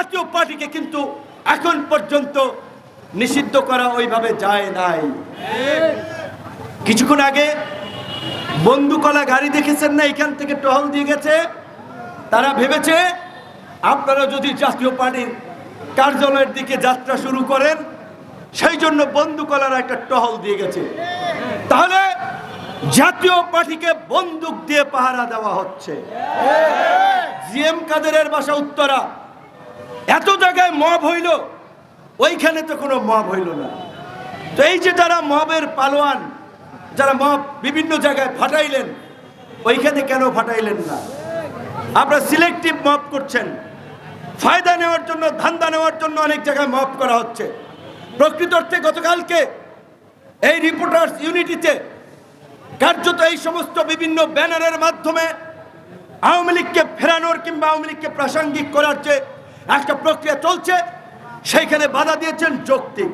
জাতীয় পার্টিকে কিন্তু এখন পর্যন্ত নিষিদ্ধ করা ওইভাবে যায় নাই। কিছুক্ষণ আগে বন্দুকলা গাড়ি দেখেছেন না, এখান থেকে টহল দিয়ে গেছে। তারা ভেবেছে, আপনারা যদি জাতীয় পার্টির কার্যালয়ের দিকে যাত্রা শুরু করেন, সেই জন্য বন্দুকলার একটা টহল দিয়ে গেছে। তাহলে জাতীয় পার্টিকে বন্দুক দিয়ে পাহারা দেওয়া হচ্ছে। জিএম কাদেরের বাসা উত্তরা। এত জায়গায় মব হইল, ওইখানে তো কোনো মব হইল না। তো এই যে যারা মবের পালোয়ান, যারা মব বিভিন্ন জায়গায় ফাটাইলেন, ওইখানে কেন ফাটাইলেন না? আপনারা সিলেক্টিভ মব করছেন। ফায়দা নেওয়ার জন্য, ধান্দা নেওয়ার জন্য অনেক জায়গায় মব করা হচ্ছে। প্রকৃত অর্থে গতকালকে এই রিপোর্টার্স ইউনিটিতে কার্যত এই সমস্ত বিভিন্ন ব্যানারের মাধ্যমে আওয়ামী লীগকে ফেরানোর কিংবা আওয়ামী লীগকে প্রাসঙ্গিক করার যে একটা প্রক্রিয়া চলছে সেইখানে বাধা দিয়েছেন যৌক্তিক।